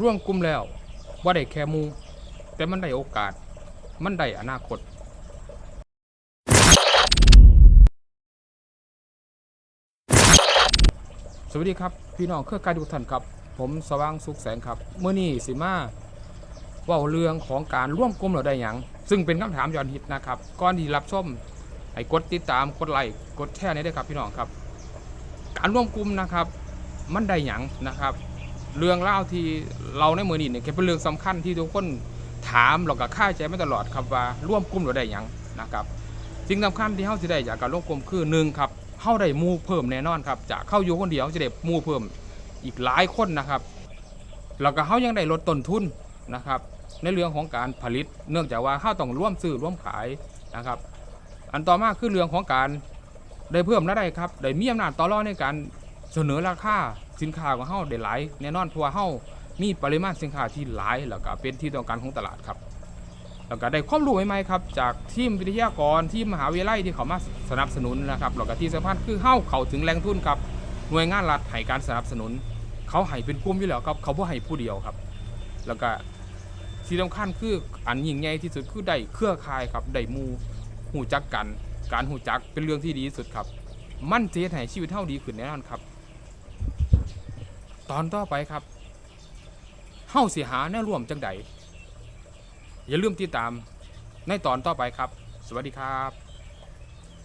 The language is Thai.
ร่วมกลุ่มแล้วว่าได้แค่มูแต่มันได้โอกาส มันได้อนาคตสวัสดีครับ พี่น้องเครือข่ายทุกท่านครับ ผมสว่างสุขแสงครับเมื่อนี้สิมาว่าเรื่องของการร่วมกลุ่มเราได้หยังซึ่งเป็นคำถามยอดฮิตนะครับก่อนที่รับชมให้กดติดตามกดไลค์กดแชร์นี้ด้วยครับพี่น้องครับ การร่วมกลุ่มนะครับ มันได้หยังนะครับ เรื่องเล่าที่เราในมือนี้เนี่ยเป็นเรื่องสำคัญที่ทุกคนถามเราก็ค่าใจไมาตลอดครับว่าร่วมกลุ่มเราได้ยังนะครับสิ่งสำคัญที่เฮาสิได้จากการร่วมกลุ่มคือหนึ่งครับเฮาได้มู่เพิ่มแน่นอนครับจากเข้าอยู่คนเดียวจะได้มู่เพิ่มอีกหลายคนนะครับแล้วก็เฮายังได้ลดต้นทุนนะครับในเรื่องของการผลิต เนื่องจากว่าเฮาต้องร่วมซื้อร่วมขายนะครับ อันต่อมาคือเรื่องของการได้เพิ่มรายได้ครับได้มีอำนาจต่อรองในการ เสนอราคาสินค้าของเฮาได้หลายแน่นอนเพราะว่าเฮามีปริมาณสินค้าที่หลายแล้วก็เป็นที่ต้องการของตลาดครับ แล้วก็ได้ความรู้ใหม่ๆครับจากทีมวิทยากรทีมมหาวิทยาลัยที่เขามาสนับสนุนนะครับแล้วก็ที่สำคัญคือเฮ้าเข้าถึงแหล่งทุนครับหน่วยงานรัฐให้การสนับสนุน เขาให้เป็นกลุ่มอยู่แล้วครับเขาบ่ให้ผู้เดียวครับ แล้วก็ที่สำคัญคืออันยิ่งใหญ่ที่สุดคือได้เครือข่ายครับได้หมู่หูจักกัน การหูจักเป็นเรื่องที่ดีที่สุดครับ มั่นใจให้ชีวิตเท่าดีขึ้นแน่นอนครับ ตอนต่อไปครับเฮ้าสิหาแนวร่วมจังไดอย่าลืมติดตามในตอนต่อไปครับ สวัสดีครับ